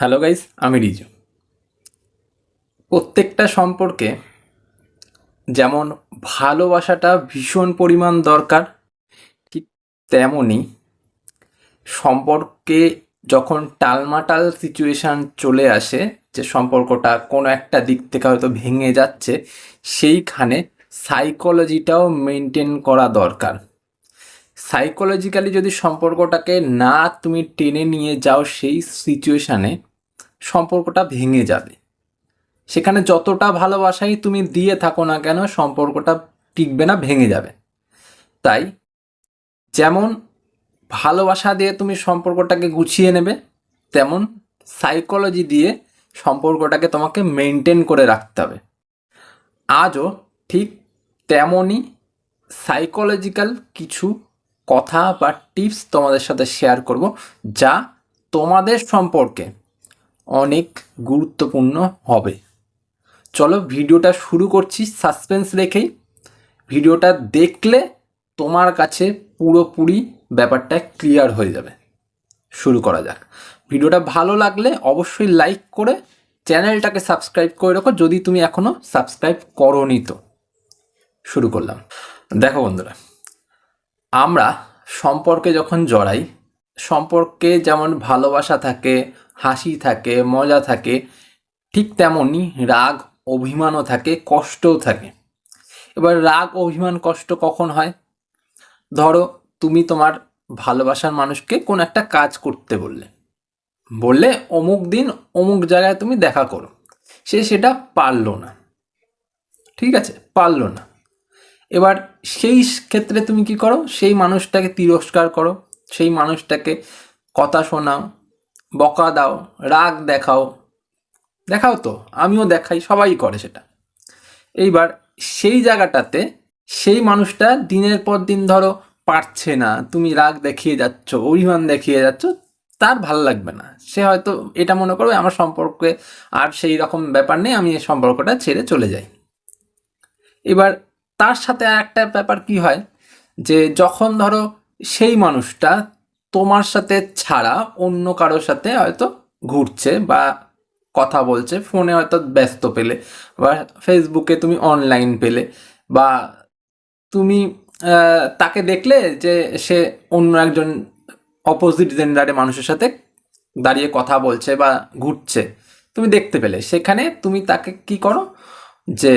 Hello guys আমি রিজু। প্রত্যেকটা সম্পর্কে যেমন ভালোবাসাটা ভীষণ পরিমাণ দরকার, ঠিক তেমনই সম্পর্কে যখন টালমাটাল সিচুয়েশান চলে আসে, যে সম্পর্কটা কোনো একটা দিক থেকে হয়তো ভেঙে যাচ্ছে, সেইখানে সাইকোলজিটাও মেনটেন করা দরকার। সাইকোলজিক্যালি যদি সম্পর্কটাকে না তুমি টেনে নিয়ে যাও সেই সিচুয়েশানে সম্পর্কটা ভেঙে যাবে। সেখানে যতটা ভালোবাসাই তুমি দিয়ে থাকো না কেন, সম্পর্কটা টিকবে না, ভেঙে যাবে। তাই যেমন ভালোবাসা দিয়ে তুমি সম্পর্কটাকে গুছিয়ে নেবে, তেমন সাইকোলজি দিয়ে সম্পর্কটাকে তোমাকে মেনটেন করে রাখতে হবে। আজও ঠিক তেমনই সাইকোলজিক্যাল কিছু কথা বা টিপস তোমাদের সাথে শেয়ার করব যা তোমাদের সম্পর্কে অনেক গুরুত্বপূর্ণ হবে। চলো ভিডিওটা শুরু করছি সাসপেন্স রেখেই। ভিডিওটা দেখলে তোমার কাছে পুরোপুরি ব্যাপারটা ক্লিয়ার হয়ে যাবে। শুরু করা যাক। ভিডিওটা ভালো লাগলে অবশ্যই লাইক করে চ্যানেলটাকে সাবস্ক্রাইব করে রাখো, যদি তুমি এখনও সাবস্ক্রাইব করোনি তো। শুরু করলাম। দেখো বন্ধুরা, আমরা সম্পর্কে যখন জড়াই, সম্পর্কে যেমন ভালোবাসা থাকে হাসি থাকে, মজা থাকে, ঠিক তেমনই রাগ, অভিমানও থাকে, কষ্টও থাকে। এবার রাগ, অভিমান, কষ্ট কখন হয়? ধরো, তুমি তোমার ভালোবাসার মানুষকে কোন একটা কাজ করতে বললে। বললে, অমুক দিন অমুক জায়গায় তুমি দেখা করো। সে সেটা পারল না। ঠিক আছে, পারল না। এবার সেই ক্ষেত্রে তুমি কি করো? সেই মানুষটাকে তিরস্কার করো, সেই মানুষটাকে কথা শোনাও বকা দাও, রাগ দেখাও। দেখাও তো, আমিও দেখাই, সবাই করে সেটা। এইবার সেই জায়গাটাতে সেই মানুষটা দিনের পর দিন ধরো পারছে না, তুমি রাগ দেখিয়ে যাচ্ছ, অভিমান দেখিয়ে যাচ্ছ, তার ভালো লাগবে না। সে হয়তো এটা মনে করবে, আমার সম্পর্কে আর সেই রকম ব্যাপার নেই, আমি এই সম্পর্কটা ছেড়ে চলে যাই। এবার তার সাথে আর একটা ব্যাপার কি হয়, যে যখন ধরো সেই মানুষটা তোমার সাথে ছাড়া অন্য কারোর সাথে হয়তো ঘুরছে বা কথা বলছে, ফোনে হয়তো ব্যস্ত পেলে বা ফেসবুকে তুমি অনলাইন পেলে বা তুমি তাকে দেখলে যে সে অন্য একজন অপোজিট জেন্ডারের মানুষের সাথে দাঁড়িয়ে কথা বলছে বা ঘুরছে। তুমি দেখতে পেলে। সেখানে তুমি তাকে কি করো? যে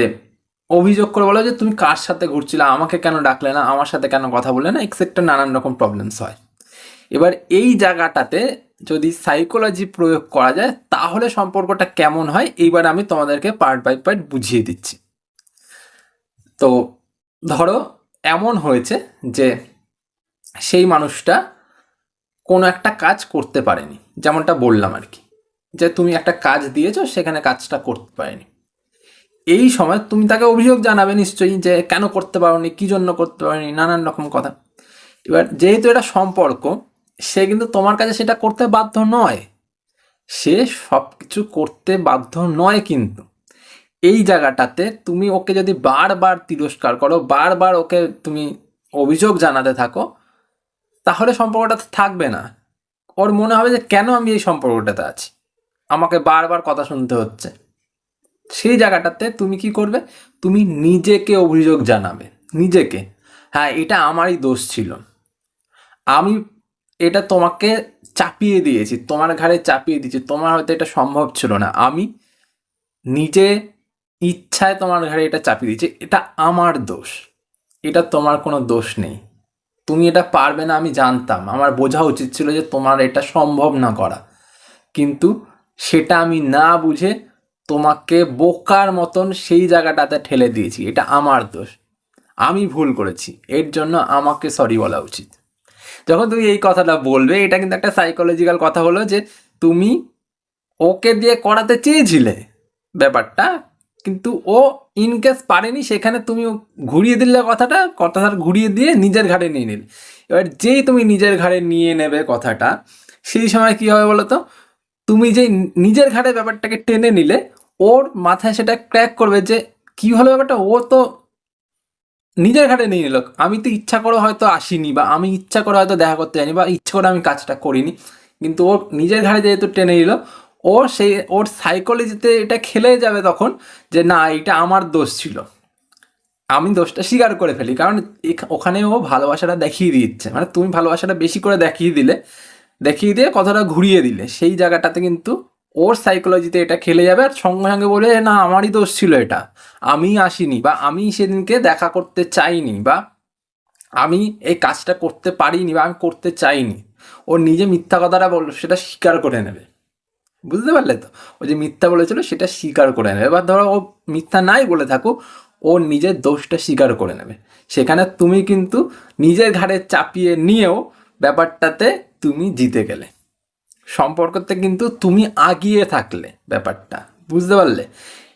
অভিযোগ করে বলো যে, তুমি কার সাথে ঘুরছিলে? আমাকে কেন ডাকলে না? আমার সাথে কেন কথা বললে না? এক্সেট্রা নানান রকম প্রবলেমস হয়। এবার এই জায়গাটাতে যদি সাইকোলজি প্রয়োগ করা যায়, তাহলে সম্পর্কটা কেমন হয়? এইবার আমি তোমাদেরকে পার্ট বাই পার্ট বুঝিয়ে দিচ্ছি। তো ধরো, এমন হয়েছে যে সেই মানুষটা কোনো একটা কাজ করতে পারেনি, যেমনটা বললাম আর কি। যে তুমি একটা কাজ দিয়েছ, সেখানে কাজটা করতে পারেনি। এই সময় তুমি তাকে অভিযোগ জানাবে নিশ্চয়ই যে কেন করতে পারোনি, কী জন্য করতে পারোনি, নানান রকম কথা। এবার যেহেতু এটা সম্পর্ক সে কিন্তু তোমার কাছে সেটা করতে বাধ্য নয়। সে সব কিছু করতে বাধ্য নয় কিন্তু। এই জায়গাটাতে তুমি ওকে যদি বারবার তিরস্কার করো, বারবার ওকে তুমি অভিযোগ জানাতে থাকো, তাহলে সম্পর্কটা থাকবে না। ওর মনে হবে যে কেন আমি এই সম্পর্কটাতে আছি? আমাকে বারবার কথা শুনতে হচ্ছে। সেই জায়গাটাতে তুমি কি করবে? তুমি নিজেকে অভিযোগ জানাবে। নিজেকে। হ্যাঁ এটা আমারই দোষ ছিল। আমি এটা তোমাকে চাপিয়ে দিয়েছি, তোমার ঘাড়ে চাপিয়ে দিয়েছি, তোমার হয়তো এটা সম্ভব ছিল না। আমি নিজে ইচ্ছায় তোমার ঘাড়ে এটা চাপিয়ে দিয়েছি, এটা আমার দোষ, এটা তোমার কোনো দোষ নেই। তুমি এটা পারবে না, আমি জানতাম। আমার বোঝা উচিত ছিল যে তোমার এটা সম্ভব না করা। কিন্তু সেটা আমি না বুঝে তোমাকে বোকার মতন সেই জায়গাটাতে ঠেলে দিয়েছি, এটা আমার দোষ। আমি ভুল করেছি, এর জন্য আমাকে সরি বলা উচিত। যখন তুমি এই কথাটা বলবে, এটা কিন্তু একটা সাইকোলজিক্যাল কথা হলো যে তুমি ওকে দিয়ে করাতে চেয়েছিলে ব্যাপারটা, কিন্তু ও ইনকেস পারেনি, সেখানে তুমি ঘুরিয়ে দিলে কথাটা কথাটা ঘুরিয়ে দিয়ে নিজের ঘাড়ে নিয়ে নিলে। এবার যেই তুমি নিজের ঘাড়ে নিয়ে নেবে কথাটা, সেই সময় কি হবে বলো তো তুমি যে নিজের ঘাড়ে ব্যাপারটাকে টেনে নিলে, ওর মাথায় সেটা ক্র্যাক করবে যে কি হলো ব্যাপারটা? ও তো নিজের ঘাটে নিয়ে নিল। আমি তো ইচ্ছা করে হয়তো আসিনি বা আমি ইচ্ছা করে হয়তো দেখা করতে যাইনি বা ইচ্ছা করে আমি কাজটা করিনি। কিন্তু ওর নিজের ঘাড়ে যেহেতু টেনে নিল ও সেই, ওর সাইকোলজিতে এটা খেলে যাবে তখন যে না এটা আমার দোষ ছিল। আমি দোষটা স্বীকার করে ফেলি। কারণ ওখানে ও ভালোবাসাটা দেখিয়ে দিচ্ছে। মানে তুমি ভালোবাসাটা বেশি করে দেখিয়ে দিলে, দেখিয়ে দিয়ে কথাটা ঘুরিয়ে দিলে। সেই জায়গাটাতে কিন্তু ওর সাইকোলজিতে এটা খেলে যাবে আর সঙ্গে সঙ্গে বলে, না, আমারই দোষ ছিল এটা। আমি আসিনি বা আমি সেদিনকে দেখা করতে চাইনি বা আমি এই কাজটা করতে পারিনি বা আমি করতে চাইনি। ও নিজে মিথ্যা কথাটা বলল সেটা স্বীকার করে নেবে। বুঝতে পারলে তো? ও যে মিথ্যা বলেছিল, সেটা স্বীকার করে নেবে। এবার ধরো ও মিথ্যা নাই বলে থাকুক, ও নিজের দোষটা স্বীকার করে নেবে। সেখানে তুমি কিন্তু নিজের ঘাড়ে চাপিয়ে নিয়েও ব্যাপারটাতে তুমি জিতে গেলে। সম্পর্কতে কিন্তু তুমি আগিয়ে থাকলে ব্যাপারটা, বুঝতে পারলে?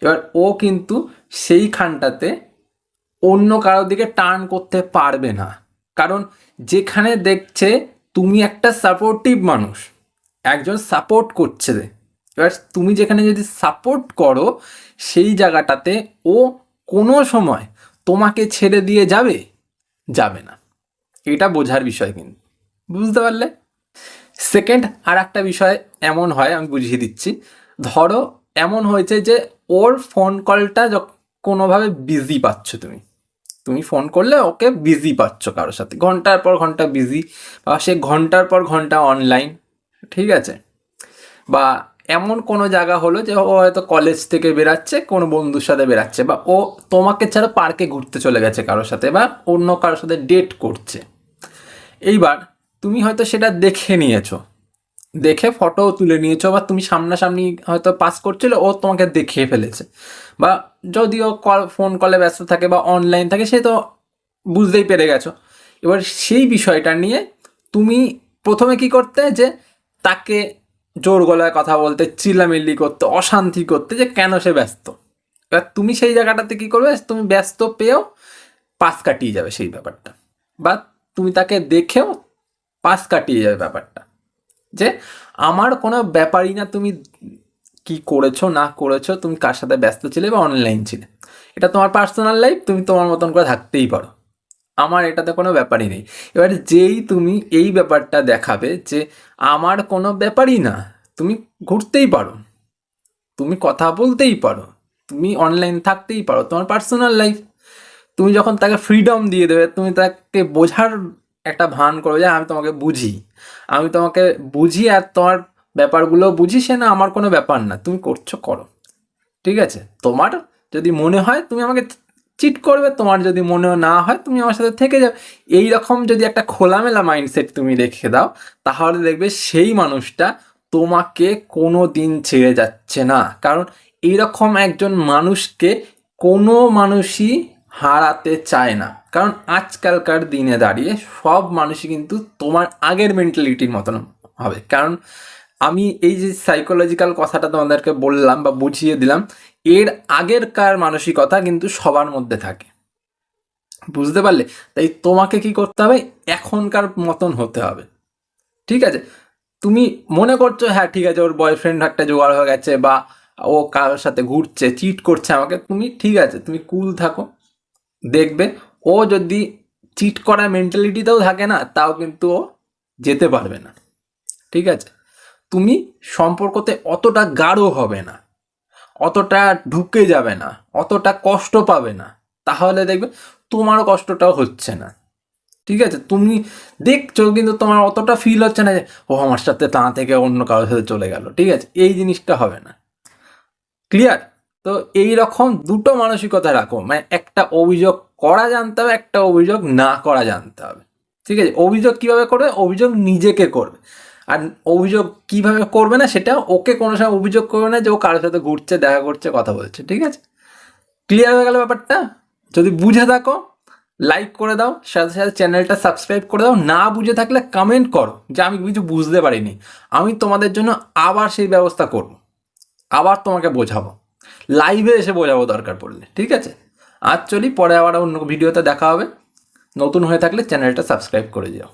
এবার ও কিন্তু সেইখানটাতে অন্য কারোর দিকে টার্ন করতে পারবে না। কারণ যেখানে দেখছে তুমি একটা সাপোর্টিভ মানুষ, একজন সাপোর্ট করছে। এবার তুমি যেখানে যদি সাপোর্ট করো, সেই জায়গাটাতে ও কোনো সময় তোমাকে ছেড়ে দিয়ে যাবে? যাবে না। এটা বোঝার বিষয় কিন্তু। বুঝতে পারলে? সেকেন্ড আর একটা বিষয় এমন হয়, আমি বুঝিয়ে দিচ্ছি। ধরো, এমন হয়েছে যে ওর ফোন কলটা কোনোভাবে বিজি পাচ্ছ তুমি। তুমি ফোন করলে ওকে বিজি পাচ্ছ কারোর সাথে। ঘণ্টার পর ঘণ্টা বিজি বা সে ঘণ্টার পর ঘণ্টা অনলাইন ঠিক আছে? বা এমন কোনো জায়গা হলো যে ও হয়তো কলেজ থেকে বেরাচ্ছে, কোনো বন্ধুর সাথে বেরাচ্ছে, বা ও তোমাকে ছাড়া পার্কে ঘুরতে চলে গেছে কারোর সাথে, বা অন্য কারোর সাথে ডেট করছে। এইবার তুমি হয়তো সেটা দেখে নিয়েছো। দেখে ফটো তুলে নিয়েছো বা তুমি সামনাসামনি হয়তো পাস করছিলে, ও তোমাকে দেখিয়ে ফেলেছে। বা যদিও কল ফোন কলে ব্যস্ত থাকে বা অনলাইন থাকে, সে তো বুঝতেই পেরে গেছো। এবার সেই বিষয়টা নিয়ে তুমি প্রথমে কি করতে, যে তাকে জোর গলায় কথা বলতে, চিল্লামিল্লি করতে, অশান্তি করতে, যে কেন সে ব্যস্ত? এবার তুমি সেই জায়গাটাতে কি করবে, তুমি ব্যস্ত পেয়েও পাস কাটিয়ে যাবে সেই ব্যাপারটা। বা তুমি তাকে দেখেও পাস কাটিয়ে যাবে ব্যাপারটা। যে আমার কোনো ব্যাপারই না তুমি কি করেছ, না করেছ, তুমি কার সাথে ব্যস্ত ছিলে বা অনলাইন ছিলে। এটা তোমার পার্সোনাল লাইফ তুমি তোমার মতন করে থাকতেই পারো। আমার এটাতে কোনো ব্যাপারই নেই। এবার যেই তুমি এই ব্যাপারটা দেখাবে যে আমার কোনো ব্যাপারই না, তুমি ঘুরতেই পারো। তুমি কথা বলতেই পারো। তুমি অনলাইন থাকতেই পারো। তোমার পার্সোনাল লাইফ তুমি যখন তাকে ফ্রিডম দিয়ে দেবে, তুমি তাকে বোঝার একটা ভান করবে যে আমি তোমাকে বুঝি। আমি তোমাকে বুঝি আর তোমার ব্যাপারগুলো বুঝি, সে না আমার কোনো ব্যাপার না। তুমি করছ, করো। ঠিক আছে? তোমার যদি মনে হয় তুমি আমাকে চিট করবে, তোমার যদি মনে না হয় তুমি আমার সাথে থেকে যাও এই রকম যদি একটা খোলামেলা মাইন্ডসেট তুমি রেখে দাও, তাহলে দেখবে সেই মানুষটা তোমাকে কোনো দিন ছেড়ে যাচ্ছে না। কারণ এইরকম একজন মানুষকে কোনো মানুষই হারাতে চায় না। কারণ আজকালকার দিনে দাঁড়িয়ে সব মানুষই কিন্তু তোমার আগের মেন্টালিটির মতন হবে। কারণ আমি এই যে সাইকোলজিক্যাল কথাটা তোমাদেরকে বললাম বা বুঝিয়ে দিলাম, এর আগেরকার মানসিকতা কিন্তু সবার মধ্যে থাকে। বুঝতে পারলে? তাই তোমাকে কি করতে হবে? এখনকার মতন হতে হবে। ঠিক আছে? তুমি মনে করছ হ্যাঁ ঠিক আছে, ওর বয়ফ্রেন্ড একটা জোগাড় হয়ে গেছে বা ও কারোর সাথে ঘুরছে চিট করছে আমাকে। তুমি ঠিক আছে, তুমি কুল থাকো। দেখবে। ও যদি চিট করা মেন্টালিটিতেও থাকে না, তাও কিন্তু ও যেতে পারবে না। ঠিক আছে? তুমি সম্পর্কতে অতটা গাঢ় হবে না, অতটা ঢুকে যাবে না, অতটা কষ্ট পাবে না। তাহলে দেখবে তোমারও কষ্টটাও হচ্ছে না। ঠিক আছে? তুমি দেখছ কিন্তু তোমার অতটা ফিল হচ্ছে না যে, ও আমার সাথে তা থেকে অন্য কারোর সাথে চলে গেল। ঠিক আছে? এই জিনিসটা হবে না। ক্লিয়ার তো এই রকম দুটো মানসিকতা রাখো। মানে একটা অভিযোগ করা জানতে হবে, একটা অভিযোগ না করা জানতে হবে। ঠিক আছে? অভিযোগ কীভাবে করবে? অভিযোগ নিজেকে করবে। আর অভিযোগ কীভাবে করবে না সেটা ওকে কোনো সময় অভিযোগ করবে না যে ও কারোর সাথে ঘুরছে, দেখা করছে, কথা বলছে। ঠিক আছে? ক্লিয়ার হয়ে গেল ব্যাপারটা? যদি বুঝে থাকো লাইক করে দাও, সাথে সাথে চ্যানেলটা সাবস্ক্রাইব করে দাও। না বুঝে থাকলে কমেন্ট করো যে আমি কিছু বুঝতে পারিনি। আমি তোমাদের জন্য আবার সেই ব্যবস্থা করব। আবার তোমাকে বোঝাবো। লাইভে এসে বোঝাবো দরকার পড়লে, ঠিক আছে? আজ চলি, পরে আবার অন্য ভিডিওতে দেখা হবে। নতুন হয়ে থাকলে চ্যানেলটা সাবস্ক্রাইব করে যাও।